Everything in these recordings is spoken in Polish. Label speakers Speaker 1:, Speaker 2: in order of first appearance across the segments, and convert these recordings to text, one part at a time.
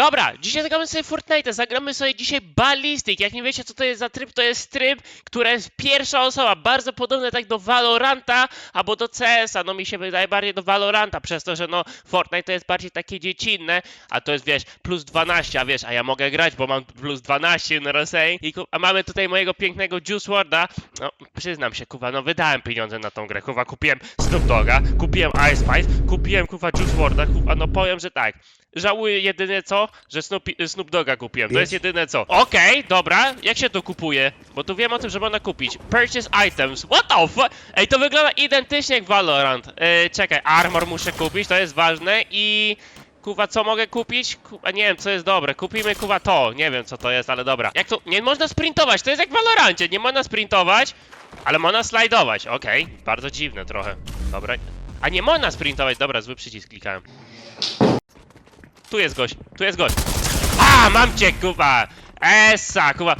Speaker 1: Dobra, dzisiaj zagramy sobie Fortnite, zagramy sobie dzisiaj Ballistic. Jak nie wiecie co to jest za tryb, to jest tryb, która jest pierwsza osoba, bardzo podobny tak do Valoranta albo do CS-a. No mi się wydaje bardziej do Valoranta, przez to, że no Fortnite to jest bardziej takie dziecinne, a to jest wiesz, plus 12, a wiesz, a ja mogę grać, bo mam plus 12 na Rosei. I a mamy tutaj mojego pięknego Juice WRLD'a. No, przyznam się, kuwa, no wydałem pieniądze na tą grę, kuwa, kupiłem Snoop Dogga, kupiłem Ice Spice, kupiłem, kuwa, Juice WRLD'a, kuwa, no powiem, że tak. Żałuję jedynie co, że Snoop, Snoop Dogga kupiłem. To jest jedyne co. Okej, dobra, jak się to kupuje? Bo tu wiem o tym, że można kupić. Purchase items. What the fuck? Ej, to wygląda identycznie jak Valorant. Yy, czekaj, armor muszę kupić, to jest ważne i... Kuwa, co mogę kupić? Kuwa, nie wiem, co jest dobre. Kupimy, kuwa, to. Nie wiem, co to jest, ale dobra. Jak to... Nie można sprintować, to jest jak w Valorancie. Nie można sprintować, ale można slajdować. Okej, bardzo dziwne trochę. Dobra. A nie można sprintować. Dobra, zły przycisk klikałem. Tu jest gość, tu jest gość. A, mam cię, kuwa! Esa, kuwa!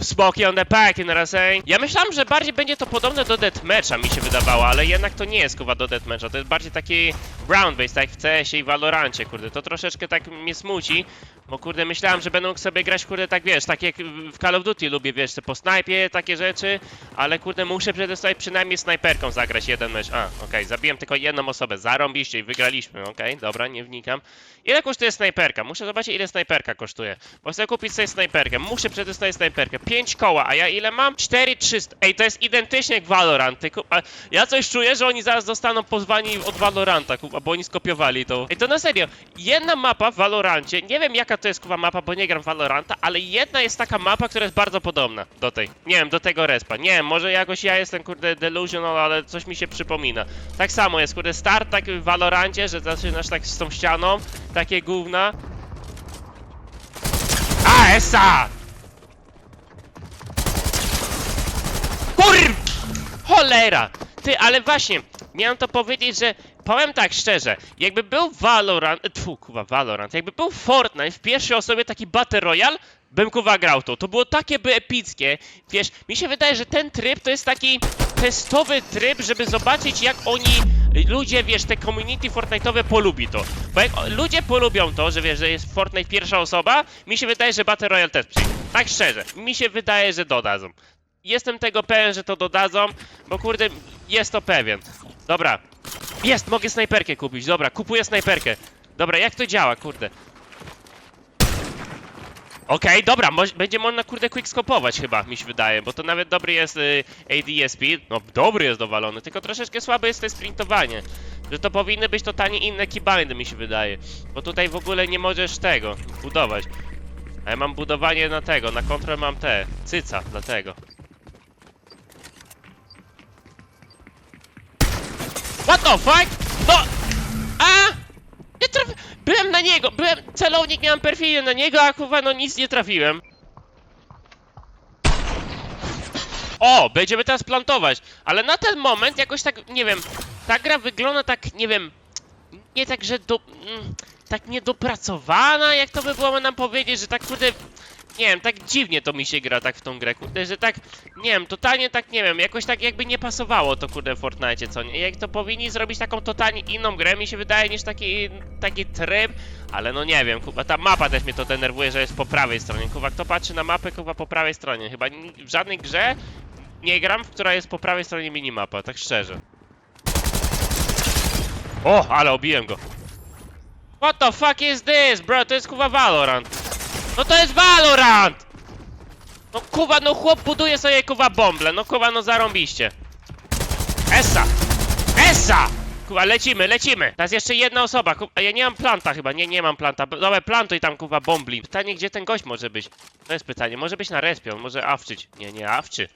Speaker 1: Smoki on the pack, na ej. Ja myślałem, że bardziej będzie to podobne do Deathmatcha, mi się wydawało, ale jednak to nie jest, kuwa, do Deathmatcha. To jest bardziej taki round base, tak w CS-ie i Valorancie, kurde. To troszeczkę tak mnie smuci, bo kurde, myślałem, że będą sobie grać, kurde, tak wiesz, tak jak w Call of Duty lubię, wiesz, po snajpie, takie rzeczy, ale kurde, muszę przede sobie przynajmniej snajperką zagrać jeden mecz. A, okej, zabiłem tylko jedną osobę, zarąbiście i wygraliśmy, okej, dobra, nie wnikam. Ile kosztuje snajperka? Muszę zobaczyć, ile snajperka kosztuje. Bo chcę kupić sobie snajperkę. Muszę przetestować snajperkę. 5 koła, a ja ile mam? 4300. Ej, to jest identycznie jak Valorant. Ty, ja coś czuję, że oni zaraz dostaną pozwani od Valoranta, bo oni skopiowali to. Ej, to na serio. Jedna mapa w Valorancie, nie wiem jaka to jest kupa mapa, bo nie gram w Valoranta, ale jedna jest taka mapa, która jest bardzo podobna do tej. Nie wiem, do tego respa. Nie wiem, może jakoś ja jestem, kurde, delusional, ale coś mi się przypomina. Tak samo jest, kurde, start tak w Valorancie, że zaczynasz tak z tą ścianą, takie gówna. Esa! Kur... Cholera! Ty, ale właśnie, miałem to powiedzieć, że powiem tak szczerze, jakby był Valorant, tfu, kuwa, Valorant, jakby był Fortnite w pierwszej osobie taki Battle Royale, bym kuwa grał to. To było takie by epickie. Wiesz, mi się wydaje, że ten tryb to jest taki testowy tryb, żeby zobaczyć jak oni, ludzie, wiesz, te community Fortnite'owe polubi to. Bo jak ludzie polubią to, że wiesz, że jest Fortnite pierwsza osoba, mi się wydaje, że Battle Royale też przyjdzie. Tak szczerze, mi się wydaje, że dodadzą. Jestem tego pewien, że to dodadzą, bo kurde, jest to pewien. Dobra. Jest, mogę snajperkę kupić. Dobra, kupuję snajperkę. Dobra, jak to działa, kurde? Okej, dobra, będzie można kurde quickscopować chyba, mi się wydaje, bo to nawet dobry jest y, ADSP, no dobry jest dowalony, tylko troszeczkę słabe jest to sprintowanie. Że to powinny być totalnie inne keybindy, mi się wydaje. Bo tutaj w ogóle nie możesz tego budować. A ja mam budowanie na tego, na kontrolę mam te, cyca, dlatego. What the fuck? No! Byłem na niego, byłem... Celownik miałem perfidię na niego, a kurwa no nic nie trafiłem. O! Będziemy teraz plantować. Ale na ten moment jakoś tak, nie wiem... Ta gra wygląda tak, nie wiem... Nie tak, że do... mm, Tak niedopracowana, jak to by było nam powiedzieć, że tak kurde... Nie wiem, tak dziwnie to mi się gra tak w tą grę, kurde, że tak, nie wiem, totalnie tak, nie wiem, jakoś tak jakby nie pasowało to, kurde, w Fortnite, co nie? Jak to powinni zrobić taką totalnie inną grę, mi się wydaje, niż taki, taki tryb, ale no nie wiem, kurwa, ta mapa też mnie to denerwuje, że jest po prawej stronie, kurwa, kto patrzy na mapę, kurwa, po prawej stronie, chyba w żadnej grze nie gram, w która jest po prawej stronie minimapa, tak szczerze. O, ale obiłem go. What the fuck is this, bro? To jest kurwa Valorant. No to jest Valorant! No kuwa, no chłop buduje sobie kuwa bąble, no kuwa, no zarąbiście. Essa! Essa! Kuwa, lecimy, lecimy! Teraz jeszcze jedna osoba, kuwa, ja nie mam planta chyba, nie, nie mam planta. Dobra, plantuj tam kuwa bombli. Pytanie, gdzie ten gość może być? To jest pytanie, może być na respie, on może awczyć. Nie, nie awczy.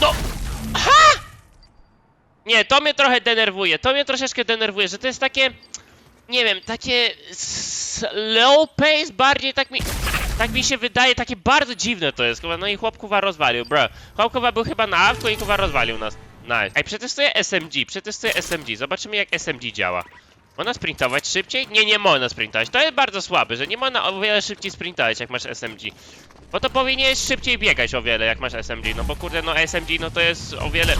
Speaker 1: No! Ha! Nie, to mnie trochę denerwuje, to mnie troszeczkę denerwuje, że to jest takie nie wiem, takie slow pace bardziej tak mi... Tak mi się wydaje, takie bardzo dziwne to jest, no i chłop kuwa rozwalił, bro. Chłop kuwa był chyba na awku i kuwa rozwalił nas. Nice. Ej, przetestuję SMG, przetestuję SMG, zobaczymy jak SMG działa. Można sprintować szybciej? Nie, nie można sprintować. To jest bardzo słabe, że nie można o wiele szybciej sprintować jak masz SMG. Bo to powinieneś szybciej biegać o wiele jak masz SMG, no bo kurde, no SMG no to jest o wiele...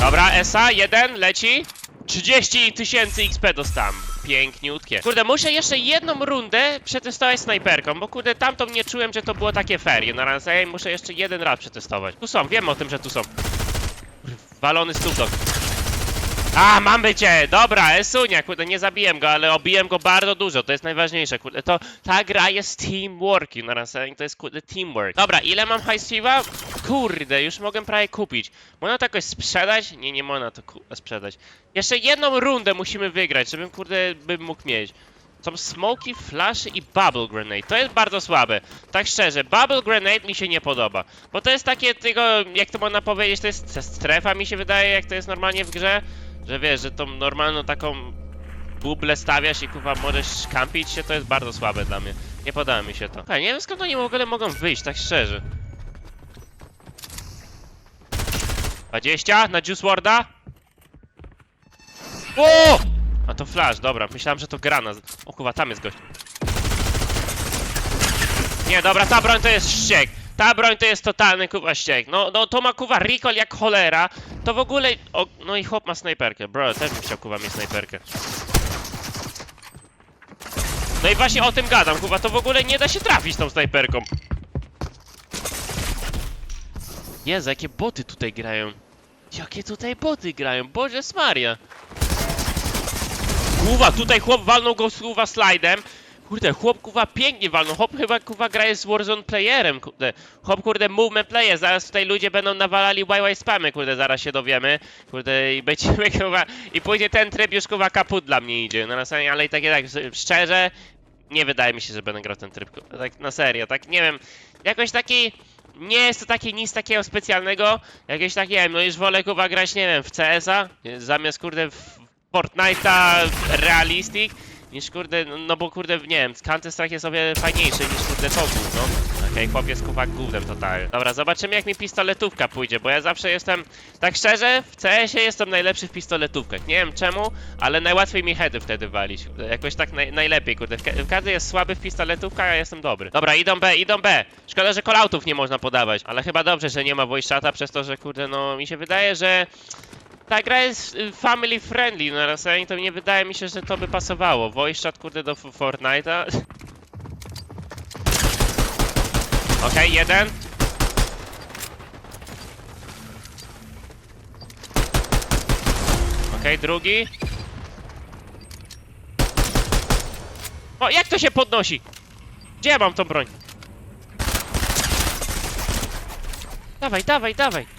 Speaker 1: Dobra, Esa, jeden, leci. 30 tysięcy XP dostałem. Piękniutkie. Kurde, muszę jeszcze jedną rundę przetestować snajperką, bo kurde, tamtą nie czułem, że to było takie ferie. Na razie ja muszę jeszcze jeden raz przetestować. Tu są, wiem o tym, że tu są. Walony stukdok. A, mamy cię! Dobra, Esunia, kurde, nie zabiłem go, ale obiłem go bardzo dużo, to jest najważniejsze, kurde, to ta gra jest teamwork, na razie to jest, kurde, teamwork. Dobra, ile mam hajsiwa? Kurde, już mogę prawie kupić. Można to jakoś sprzedać? Nie, nie można to sprzedać. Jeszcze jedną rundę musimy wygrać, żebym, kurde, bym mógł mieć. Są smoki, flashy i bubble grenade. To jest bardzo słabe. Tak szczerze, bubble grenade mi się nie podoba. Bo to jest takie tylko, jak to można powiedzieć, to jest strefa mi się wydaje, jak to jest normalnie w grze. Że wiesz, że tą normalną taką bublę stawiasz i kurwa możesz kampić się, to jest bardzo słabe dla mnie. Nie podoba mi się to. Okej, nie wiem skąd oni w ogóle mogą wyjść, tak szczerze. 20 na Juice Warda. O! A to flash, dobra, myślałem, że to grana. O kurwa, tam jest gość. Nie, dobra, ta broń to jest ściek. Ta broń to jest totalny kuwa ściek. No, no to ma kuwa recall jak cholera. To w ogóle... O, no i chłop ma snajperkę. Bro, też bym chciał kuwa mieć snajperkę. No i właśnie o tym gadam, kuwa, to w ogóle nie da się trafić tą snajperką. Jezu, jakie boty tutaj grają. Jakie tutaj boty grają, Boże Maria. Kuwa, tutaj chłop walnął go kuwa slajdem. Kurde, chłop kuwa pięknie walnął. Chłop chyba kuwa gra jest Warzone playerem, kurde. Chłop kurde movement player, zaraz tutaj ludzie będą nawalali YY spamy, kurde, zaraz się dowiemy. Kurde, i będziemy kuwa... I później ten tryb już kuwa kaput dla mnie idzie. No na serio, ale i takie tak, szczerze, nie wydaje mi się, że będę grał ten tryb. Tak na serio, tak nie wiem. Jakoś taki... Nie jest to taki nic takiego specjalnego. Jakieś takie, no już wolę kuwa grać, nie wiem, w CS-a, zamiast kurde w Fortnite'a Realistic, niż kurde, no, no bo kurde, nie wiem, Counter Strike jest sobie fajniejszy niż kurde to no. Okej, chłopiec kuwa gównem totalnie. Dobra, zobaczymy jak mi pistoletówka pójdzie, bo ja zawsze jestem, tak szczerze, w CS-ie jestem najlepszy w pistoletówkach. Nie wiem czemu, ale najłatwiej mi heady wtedy walić. Jakoś tak naj, najlepiej, kurde. Każdy jest słaby w pistoletówkach, a ja jestem dobry. Dobra, idą B, idą B. Szkoda, że call-outów nie można podawać, ale chyba dobrze, że nie ma voice przez to, że kurde, no mi się wydaje, że ta gra jest y, family friendly na Rosjanie, to nie wydaje mi się, że to by pasowało. Chat kurde do Fortnite'a. Okej, jeden. Okej, drugi. O, jak to się podnosi? Gdzie ja mam tą broń? Dawaj, dawaj, dawaj.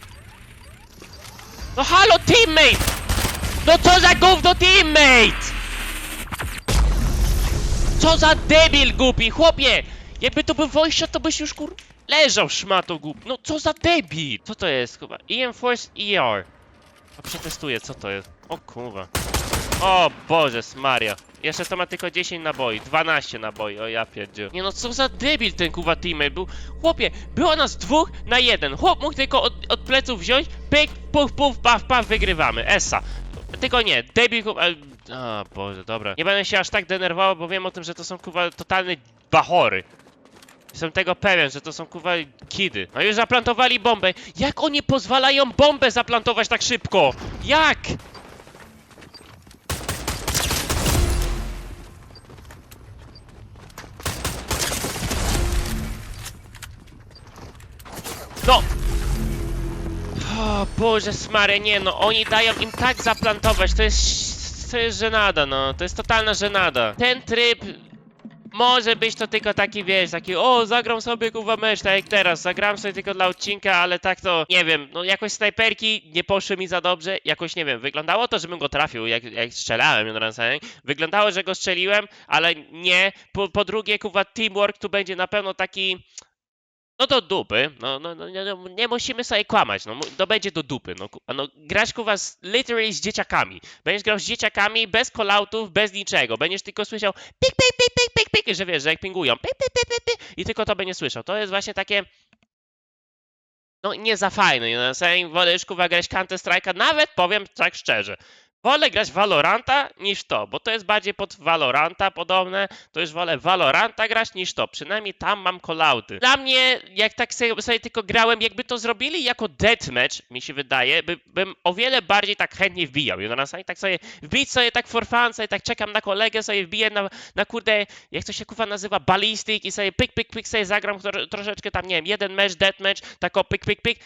Speaker 1: No halo, teammate! No co za gówno teammate! Co za debil głupi, chłopie! Jakby to był voice to byś już kur... Leżał szmato głupi. No co za debil! Co to jest chyba? EM Force ER. A przetestuję, co to jest. O kurwa. O Boże Maria. Jeszcze to ma tylko 10 naboi, 12 naboi, o ja pierdziu. Nie no, co za debil ten kuwa teammate był. Chłopie, było nas dwóch na jeden. Chłop mógł tylko od, od pleców wziąć, pyk, puf, puf, paf, paf, wygrywamy. Essa. Tylko nie, debil kuwa... O Boże, dobra. Nie będę się aż tak denerwował, bo wiem o tym, że to są kuwa totalne bachory. Jestem tego pewien, że to są kuwa kidy. No już zaplantowali bombę. Jak oni pozwalają bombę zaplantować tak szybko? Jak? O Boże smary, nie no, oni dają im tak zaplantować, to jest, to jest żenada, no, to jest totalna żenada. Ten tryb może być to tylko taki, wiesz, taki, o, zagram sobie kuwa mecz, tak jak teraz, zagram sobie tylko dla odcinka, ale tak to, nie wiem, no jakoś snajperki nie poszły mi za dobrze, jakoś, nie wiem, wyglądało to, żebym go trafił, jak, jak strzelałem, no, wyglądało, że go strzeliłem, ale nie, po, po drugie, kuwa, teamwork tu będzie na pewno taki, no do dupy, no, no, no, no nie musimy sobie kłamać, no to będzie do dupy, no, ku- no literally z dzieciakami, będziesz grał z dzieciakami, bez call-outów, bez niczego, będziesz tylko słyszał pik, pik, pik, pik, pik, pik, że wiesz, że jak pingują, pik, pik, pik, pik, pik, i tylko to będzie słyszał, to jest właśnie takie, no nie za fajne, no, sobie wolę już kuwa grać Counter Strike'a, nawet powiem tak szczerze, Wolę grać Valoranta niż to, bo to jest bardziej pod Valoranta podobne, to już wolę Valoranta grać niż to, przynajmniej tam mam callouty. Dla mnie, jak tak sobie, sobie tylko grałem, jakby to zrobili jako deathmatch, mi się wydaje, by, bym o wiele bardziej tak chętnie wbijał, you know? Tak sobie wbić sobie tak for fun, sobie tak czekam na kolegę, sobie wbiję na, na kurde, jak to się kurwa nazywa, ballistic i sobie pyk, pyk, pyk sobie zagram tro, troszeczkę tam, nie wiem, jeden mecz, deathmatch, tak o pyk, pyk, pyk,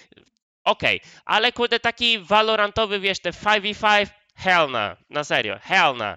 Speaker 1: okej, ale kurde taki valorantowy, wiesz, te 5v5, hell no, na serio, hell no.